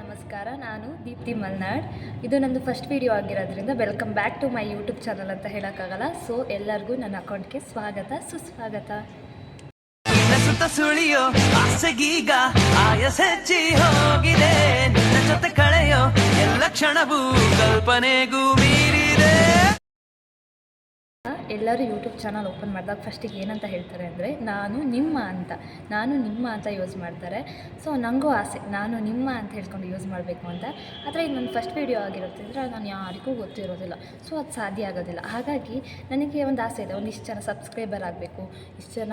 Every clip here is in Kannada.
ನಮಸ್ಕಾರ. ನಾನು ದೀಪ್ತಿ ಮಲ್ನಾಡ್. ಇದು ನಂದು ಫಸ್ಟ್ ವಿಡಿಯೋ ಆಗಿರೋದ್ರಿಂದ welcome back to my YouTube channel ಅಂತ ಹೇಳೋಕ್ಕಾಗಲ್ಲ. ಸೊ ಎಲ್ಲರಿಗೂ ನನ್ನ ಅಕೌಂಟ್ಗೆ ಸ್ವಾಗತ, ಸುಸ್ವಾಗತ. ಸುತ್ತ ಸುಳಿಯೋ ಆಸೆಗೀಗ ಆಯಸ ಹೆಚ್ಚಿ ಹೋಗಿದೆ. ಜೊತೆ ಕಳೆಯೋ ಎಲ್ಲ ಕ್ಷಣವೂ ಕಲ್ಪನೆಗೂ ಮೀರಿದೆ ಎಲ್ಲರೂ ಯೂಟ್ಯೂಬ್ ಚಾನಲ್ ಓಪನ್ ಮಾಡಿದಾಗ ಫಸ್ಟಿಗೆ ಏನಂತ ಹೇಳ್ತಾರೆ ಅಂದರೆ, ನಾನು ನಿಮ್ಮ ಅಂತ, ನಾನು ನಿಮ್ಮ ಅಂತ ಯೂಸ್ ಮಾಡ್ತಾರೆ. ಸೊ ನನಗೂ ಆಸೆ, ನಾನು ನಿಮ್ಮ ಅಂತ ಹೇಳ್ಕೊಂಡು ಯೂಸ್ ಮಾಡಬೇಕು ಅಂತ. ಆದರೆ ಇದು ನನ್ನ ಫಸ್ಟ್ ವೀಡಿಯೋ ಆಗಿರೋದ್ರಿಂದ ನಾನು ಯಾರಿಗೂ ಗೊತ್ತಿರೋದಿಲ್ಲ. ಸೊ ಅದು ಸಾಧ್ಯ ಆಗೋದಿಲ್ಲ. ಹಾಗಾಗಿ ನನಗೆ ಒಂದು ಆಸೆ ಇದೆ ಒಂದು ಇಷ್ಟು ಜನ ಸಬ್ಸ್ಕ್ರೈಬರ್ ಆಗಬೇಕು, ಇಷ್ಟು ಜನ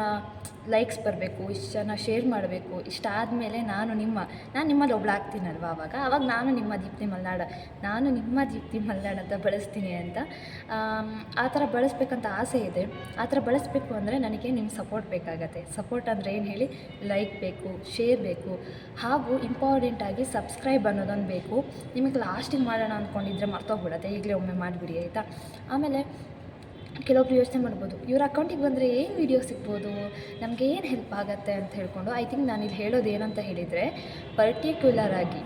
ಲೈಕ್ಸ್ ಬರಬೇಕು, ಇಷ್ಟು ಜನ ಶೇರ್ ಮಾಡಬೇಕು, ಇಷ್ಟ ಆದಮೇಲೆ ನಾನು ನಿಮ್ಮ, ನಾನು ನಿಮ್ಮಲ್ಲಿ ಒಬ್ಳಾಗ್ತೀನಲ್ವ ಆವಾಗ ಆವಾಗ ನಾನು ನಿಮ್ಮ ದೀಪ್ತಿ ಮಲ್ನಾಡ, ನಾನು ನಿಮ್ಮ ದೀಪ್ತಿ ಮಲ್ನಾಡ ಅಂತ ಬಳಸ್ತೀನಿ ಅಂತ. ಆ ಥರ ಬಳಸ್ಬೇಕಂತ ಆಸೆ ಇದೆ, ಆ ಥರ ಬಳಸಬೇಕು ಅಂದರೆ ನನಗೆ ನಿಮ್ಮ ಸಪೋರ್ಟ್ ಬೇಕಾಗತ್ತೆ. ಸಪೋರ್ಟ್ ಅಂದರೆ ಏನು ಹೇಳಿ? ಲೈಕ್ ಬೇಕು ಶೇರ್ ಬೇಕು, ಹಾಗೂ ಇಂಪಾರ್ಟೆಂಟಾಗಿ ಸಬ್ಸ್ಕ್ರೈಬ್ ಅನ್ನೋದೊಂದು ಬೇಕು. ನಿಮಗೆ ಲಾಸ್ಟಿಗೆ ಮಾಡೋಣ ಅಂದ್ಕೊಂಡಿದ್ರೆ ಮರ್ತೋಗ್ಬಿಡತ್ತೆ. ಈಗಲೇ ಒಮ್ಮೆ ಮಾಡಿಬಿಡಿ, ಆಯಿತಾ? ಆಮೇಲೆ ಕೆಲವೊಬ್ರು ಯೋಚನೆ ಮಾಡ್ಬೋದು, ಇವ್ರ ಅಕೌಂಟಿಗೆ ಬಂದರೆ ಏನು ವೀಡಿಯೋ ಸಿಗ್ಬೋದು? ನಮಗೆ ಏನು ಹೆಲ್ಪ್ ಆಗುತ್ತೆ ಅಂತ ಹೇಳ್ಕೊಂಡು ಐ ಥಿಂಕ್ ನಾನು ಇಲ್ಲಿ ಹೇಳೋದು ಏನಂತ ಹೇಳಿದರೆ ಪರ್ಟಿಕ್ಯುಲರ್ ಆಗಿ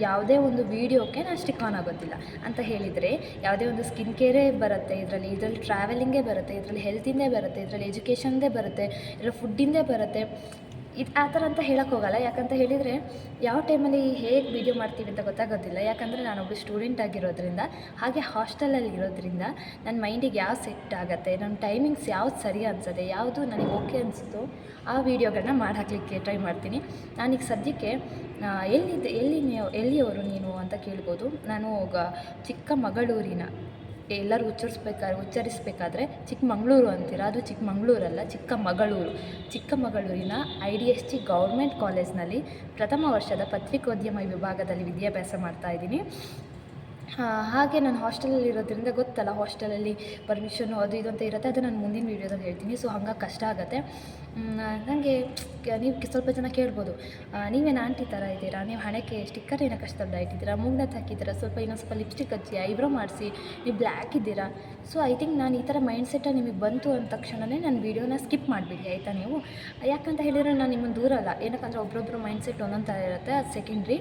ಯಾವುದೇ ಒಂದು ವೀಡಿಯೋಕ್ಕೆ ನಾನು ಸ್ಟಿಕ್ ಆನ್ ಆಗೋದಿಲ್ಲ. ಅಂತ ಹೇಳಿದರೆ ಯಾವುದೇ ಒಂದು ಸ್ಕಿನ್ ಕೇರೇ ಬರುತ್ತೆ, ಇದರಲ್ಲಿ ಇದರಲ್ಲಿ ಟ್ರಾವೆಲಿಂಗೇ ಬರುತ್ತೆ, ಇದರಲ್ಲಿ ಹೆಲ್ತಿಂದೇ ಬರುತ್ತೆ, ಇದರಲ್ಲಿ ಎಜುಕೇಷನ್ದೇ ಬರುತ್ತೆ, ಇದರಲ್ಲಿ ಫುಡ್ಡಿಂದೇ ಬರುತ್ತೆ. ಇದು ಆ ಥರ ಅಂತ ಹೇಳಕ್ಕೆ ಹೋಗಲ್ಲ. ಯಾಕಂತ ಹೇಳಿದರೆ ಯಾವ ಟೈಮಲ್ಲಿ ಹೇಗೆ ವೀಡಿಯೋ ಮಾಡ್ತೀವಿ ಅಂತ ಗೊತ್ತಾಗೋದಿಲ್ಲ. ಯಾಕಂದರೆ ನಾನೊಬ್ಬ ಸ್ಟೂಡೆಂಟ್ ಆಗಿರೋದ್ರಿಂದ, ಹಾಗೆ ಹಾಸ್ಟೆಲಲ್ಲಿ ಇರೋದ್ರಿಂದ ನನ್ನ ಮೈಂಡಿಗೆ ಯಾವ್ದು ಸೆಟ್ ಆಗುತ್ತೆ ನನ್ನ ಟೈಮಿಂಗ್ಸ್ ಯಾವ್ದು ಸರಿ ಅನ್ಸುತ್ತೆ, ಯಾವುದು ನನಗೆ ಓಕೆ ಅನಿಸುತ್ತೋ ಆ ವೀಡಿಯೋಗಳನ್ನ ಮಾಡಿ ಹಾಕಲಿಕ್ಕೆ ಟ್ರೈ ಮಾಡ್ತೀನಿ. ನಾನೀಗ ಸದ್ಯಕ್ಕೆ ಎಲ್ಲಿ ಎಲ್ಲಿದ್ದೆ, ಎಲ್ಲಿ ನೀವು, ಎಲ್ಲಿಯವರು ನೀನು ಅಂತ ಕೇಳ್ಬೋದು. ನಾನು ಚಿಕ್ಕಮಗಳೂರಿನ ಎಲ್ಲರೂ ಉಚ್ಚರಿಸ್ಬೇಕಾದ್ರೆ, ಉಚ್ಚರಿಸಬೇಕಾದ್ರೆ ಚಿಕ್ಕಮಗಳೂರು ಅಂತೀರ, ಅದು ಚಿಕ್ಕಮಗಳೂರಲ್ಲ, ಚಿಕ್ಕಮಗಳೂರು. ಚಿಕ್ಕಮಗಳೂರಿನ I D S G government ಕಾಲೇಜ್ನಲ್ಲಿ ಪ್ರಥಮ ವರ್ಷದ ಪತ್ರಿಕೋದ್ಯಮ ವಿಭಾಗದಲ್ಲಿ ವಿದ್ಯಾಭ್ಯಾಸ ಮಾಡ್ತಾ ಇದ್ದೀನಿ. ಹಾಗೆ ನಾನು ಹಾಸ್ಟೆಲಲ್ಲಿ ಇರೋದ್ರಿಂದ ಗೊತ್ತಲ್ಲ ಹಾಸ್ಟೆಲಲ್ಲಿ ಪರ್ಮಿಷನು ಅದು ಇದು ಅಂತ ಇರುತ್ತೆ, ಅದು ನಾನು ಮುಂದಿನ ವೀಡಿಯೋದಲ್ಲಿ ಹೇಳ್ತೀನಿ. ಸೊ ಹಂಗೆ ಕಷ್ಟ ಆಗುತ್ತೆ. ನನಗೆ ನೀವು ಸ್ವಲ್ಪ ಜನ ಕೇಳ್ಬೋದು. ನೀವೇನು ಆಂಟಿ ಥರ ಇದ್ದೀರಾ? ನೀವು ಹಣಕ್ಕೆ ಸ್ಟಿಕ್ಕರ್ ಏನಕ್ಕೆ ಅಷ್ಟೊಂದು ಇಟ್ಟಿದ್ದೀರಾ? ಮೂಗ್ನತ್ ಹಾಕಿದ್ದೀರಾ? ಸ್ವಲ್ಪ ಇನ್ನೊಂದು ಸ್ವಲ್ಪ ಲಿಪ್ಸ್ಟಿಕ್ ಹಚ್ಚಿ ಐಬ್ರೋ ಮಾಡಿಸಿ, ನೀವು ಬ್ಲ್ಯಾಕ್ ಇದ್ದೀರಾ? ಸೊ ಐ ಥಿಂಕ್ ನಾನು ಈ ಥರ ಮೈಂಡ್ ಸೆಟ್ಟ ನಿಮಗೆ ಬಂತು ಅಂದ ತಕ್ಷಣವೇ ನಾನು ವೀಡಿಯೋನ ಸ್ಕಿಪ್ ಮಾಡಿಬಿಡಿ, ಆಯಿತಾ ನೀವು? ಯಾಕಂತ ಹೇಳಿದರೆ ನಾನು ನಿಮ್ಮನ್ನು ದೂರ ಅಲ್ಲ. ಏನಕ್ಕಂದ್ರೆ ಒಬ್ಬೊಬ್ಬರು ಮೈಂಡ್ ಸೆಟ್ ಒಂದೊಂದು ಥರ ಇರುತ್ತೆ, ಅದು ಸೆಕೆಂಡ್ರಿ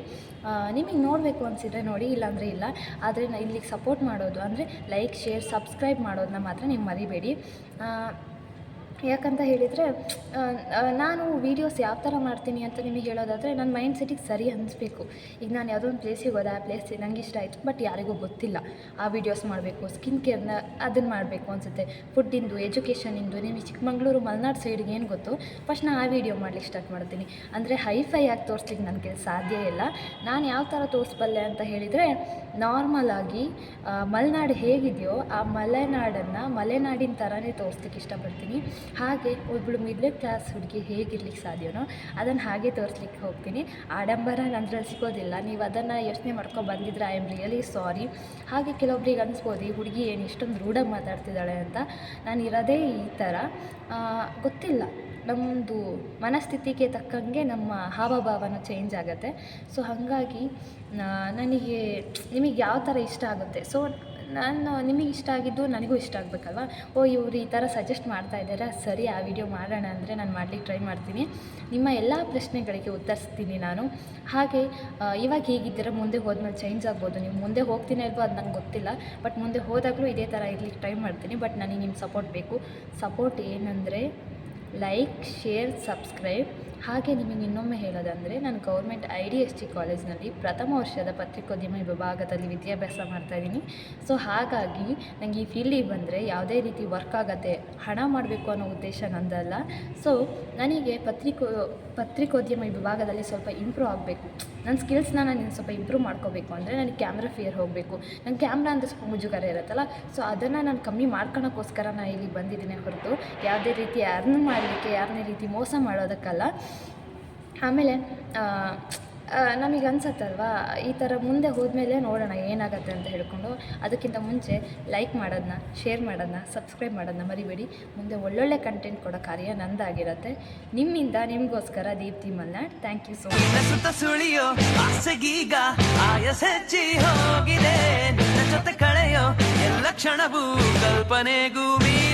ನಿಮಗೆ ನೋಡಬೇಕು ಅನಿಸಿದ್ರೆ ನೋಡಿ, ಇಲ್ಲಾಂದರೆ ಇಲ್ಲ. ಆದರೆ ಇಲ್ಲಿಗೆ ಸಪೋರ್ಟ್ ಮಾಡೋದು ಅಂದರೆ ಲೈಕ್ ಶೇರ್ ಸಬ್ಸ್ಕ್ರೈಬ್ ಮಾಡೋದನ್ನ ಮಾತ್ರ ನೀವು ಮರಿಬೇಡಿ. ಯಾಕಂತ ಹೇಳಿದರೆ ನಾನು ವೀಡಿಯೋಸ್ ಯಾವ ಥರ ಮಾಡ್ತೀನಿ ಅಂತ ನಿಮಗೆ ಹೇಳೋದಾದರೆ, ನನ್ನ ಮೈಂಡ್ ಸೆಟ್ಟಿಗೆ ಸರಿ ಅನ್ನಿಸ್ಬೇಕು ಈಗ ನಾನು ಯಾವುದೋ ಒಂದು ಪ್ಲೇಸಿಗೆ ಹೋದೆ, ಆ ಪ್ಲೇಸ್ ನನಗೆ ಇಷ್ಟ ಆಯಿತು ಬಟ್ ಯಾರಿಗೂ ಗೊತ್ತಿಲ್ಲ. ಆ ವೀಡಿಯೋಸ್ ಮಾಡಬೇಕು ಸ್ಕಿನ್ ಕೇರ್ನ ಅದನ್ನು ಮಾಡಬೇಕು ಅನಿಸುತ್ತೆ. ಫುಡ್ಡಿಂದು ಎಜುಕೇಷನಿಂದು ನಿಮಗೆ ಚಿಕ್ಕಮಂಗ್ಳೂರು, ಮಲೆನಾಡು ಸೈಡ್ಗೆ ಏನು ಗೊತ್ತು? ಫಸ್ಟ್ ನಾನು ಆ ವೀಡಿಯೋ ಮಾಡ್ಲಿಕ್ಕೆ ಸ್ಟಾರ್ಟ್ ಮಾಡ್ತೀನಿ. ಅಂದರೆ ಹೈಫೈ ಆಗಿ ತೋರಿಸ್ಲಿಕ್ಕೆ ನನಗೆ ಸಾಧ್ಯ ಇಲ್ಲ. ನಾನು ಯಾವ ಥರ ತೋರಿಸ್ಬಲ್ಲೆ ಅಂತ ಹೇಳಿದರೆ ನಾರ್ಮಲ್ ಆಗಿ ಮಲೆನಾಡು ಹೇಗಿದೆಯೋ, ಆ ಮಲೆನಾಡನ್ನು ಮಲೆನಾಡಿನ ಥರನೇ ತೋರಿಸ್ಲಿಕ್ಕೆ ಇಷ್ಟಪಡ್ತೀನಿ. ಹಾಗೆ ಒಬ್ಬಳು ಮಿಡ್ಲ್ ಕ್ಲಾಸ್ ಹುಡುಗಿ ಹೇಗಿರ್ಲಿಕ್ಕೆ ಸಾಧ್ಯನೋ ಅದನ್ನು ಹಾಗೆ ತೋರಿಸ್ಲಿಕ್ಕೆ ಹೋಗ್ತೀನಿ. ಆಡಂಬರ ನನ್ನಲ್ಲಿ ಸಿಗೋದಿಲ್ಲ. ನೀವು ಅದನ್ನು ಯೋಚನೆ ಮಾಡ್ಕೊಂಡು ಬಂದಿದ್ರೆ ಐ ಆಮ್ ರಿಯಲಿ ಸಾರಿ ಹಾಗೆ ಕೆಲವೊಬ್ರಿಗೆ ಅನಿಸ್ಬೋದು, ಈ ಹುಡುಗಿ ಏನು ಇಷ್ಟೊಂದು ರೂಢಾಗಿ ಮಾತಾಡ್ತಿದ್ದಾಳೆ ಅಂತ? ನಾನು ಇರೋದೇ ಈ ಥರ ಗೊತ್ತಿಲ್ಲ. ನಮ್ಮದು ಮನಸ್ಥಿತಿಗೆ ತಕ್ಕಂಗೆ ನಮ್ಮ ಹಾವಭಾವನ ಚೇಂಜ್ ಆಗುತ್ತೆ. ಸೊ ಹಾಗಾಗಿ ನನಗೆ ನಿಮಗೆ ಯಾವ ಥರ ಇಷ್ಟ ಆಗುತ್ತೆ? ಸೊ ನಾನು ನಿಮಗೆ ಇಷ್ಟ ಆಗಿದ್ದು ನನಗೂ ಇಷ್ಟ ಆಗಬೇಕಲ್ವ? ಓ, ಇವರು ಈ ಥರ ಸಜೆಸ್ಟ್ ಮಾಡ್ತಾ ಇದ್ದಾರೆ? ಸರಿ, ಆ ವಿಡಿಯೋ ಮಾಡೋಣ ಅಂದರೆ ನಾನು ಮಾಡ್ಲಿಕ್ಕೆ ಟ್ರೈ ಮಾಡ್ತೀನಿ. ನಿಮ್ಮ ಎಲ್ಲ ಪ್ರಶ್ನೆಗಳಿಗೆ ಉತ್ತರಿಸ್ತೀನಿ ನಾನು. ಹಾಗೆ ಇವಾಗ ಹೇಗಿದ್ದೀರ? ಮುಂದೆ ಹೋದ್ಮೇಲೆ ಚೇಂಜ್ ಆಗ್ಬೋದು. ನೀವು ಮುಂದೆ ಹೋಗ್ತೀನಿ ಅಲ್ವೋ ಅದು ನಂಗೆ ಗೊತ್ತಿಲ್ಲ. ಬಟ್ ಮುಂದೆ ಹೋದಾಗಲೂ ಇದೇ ಥರ ಇರ್ಲಿಕ್ಕೆ ಟ್ರೈ ಮಾಡ್ತೀನಿ. ಬಟ್ ನನಗೆ ನಿಮ್ಮ ಸಪೋರ್ಟ್ ಬೇಕು. ಸಪೋರ್ಟ್ ಏನಂದರೆ ಲೈಕ್ ಶೇರ್ ಸಬ್ಸ್ಕ್ರೈಬ್ ಹಾಗೆ ನಿಮಗೆ ಇನ್ನೊಮ್ಮೆ ಹೇಳೋದಂದರೆ, ನಾನು government I D S T ಕಾಲೇಜ್ನಲ್ಲಿ ಪ್ರಥಮ ವರ್ಷದ ಪತ್ರಿಕೋದ್ಯಮ ವಿಭಾಗದಲ್ಲಿ ವಿದ್ಯಾಭ್ಯಾಸ ಮಾಡ್ತಾಯಿದ್ದೀನಿ ಸೊ ಹಾಗಾಗಿ ನನಗೆ ಈ ಫೀಲ್ಡಿಗೆ ಬಂದರೆ ಯಾವುದೇ ರೀತಿ ವರ್ಕ್ ಆಗುತ್ತೆ, ಹಣ ಮಾಡಬೇಕು ಅನ್ನೋ ಉದ್ದೇಶ ನಂದಲ್ಲ. ಸೊ ನನಗೆ ಪತ್ರಿಕೋ, ಪತ್ರಿಕೋದ್ಯಮ ವಿಭಾಗದಲ್ಲಿ ಸ್ವಲ್ಪ ಇಂಪ್ರೂವ್ ಆಗಬೇಕು. ನನ್ನ ಸ್ಕಿಲ್ಸ್ನ ನಾನು ಸ್ವಲ್ಪ ಇಂಪ್ರೂವ್ ಮಾಡ್ಕೋಬೇಕು ಅಂದರೆ ನನಗೆ ಕ್ಯಾಮ್ರಾ ಫಿಯರ್ ಹೋಗಬೇಕು. ನನ್ನ ಕ್ಯಾಮ್ರಾ ಅಂದರೆ ಸ್ವಲ್ಪ ಮುಜುಗರ ಇರುತ್ತಲ್ಲ, ಸೊ ಅದನ್ನು ನಾನು ಕಮ್ಮಿ ಮಾಡ್ಕೊಳಕ್ಕೋಸ್ಕರ ನಾನು ಇಲ್ಲಿ ಬಂದಿದ್ದೀನಿ ಹೊರತು. ಯಾವುದೇ ರೀತಿ ಅರ್ನ್ ಮಾಡಲಿಕ್ಕೆ, ಯಾರನ್ನೇ ರೀತಿ ಮೋಸ ಮಾಡೋದಕ್ಕಲ್ಲ ಆಮೇಲೆ ನಮಗೆ ಅನ್ಸತ್ತಲ್ವಾ? ಈ ಥರ ಮುಂದೆ ಹೋದ್ಮೇಲೆ ನೋಡೋಣ ಏನಾಗುತ್ತೆ ಅಂತ ಹೇಳ್ಕೊಂಡು, ಅದಕ್ಕಿಂತ ಮುಂಚೆ ಲೈಕ್ ಮಾಡೋದನ್ನ ಶೇರ್ ಮಾಡೋದನ್ನ ಸಬ್ಸ್ಕ್ರೈಬ್ ಮಾಡೋದನ್ನ ಮರಿಬೇಡಿ. ಮುಂದೆ ಒಳ್ಳೊಳ್ಳೆ ಕಂಟೆಂಟ್ ಕೊಡೋ ಕಾರ್ಯ ನಂದಾಗಿರುತ್ತೆ. ನಿಮ್ಮಿಂದ, ನಿಮಗೋಸ್ಕರ Deepti Malnad. Thank you so much ಸುಳಿಯೋ ಆಸೆಗೀಗ ಆಯಸ ಹೋಗಿದೆ. ಜೊತೆ ಕಳೆಯೋ ಎಲ್ಲ ಕ್ಷಣವೂ ಕಲ್ಪನೆಗೂ ಮೀರಿದೆ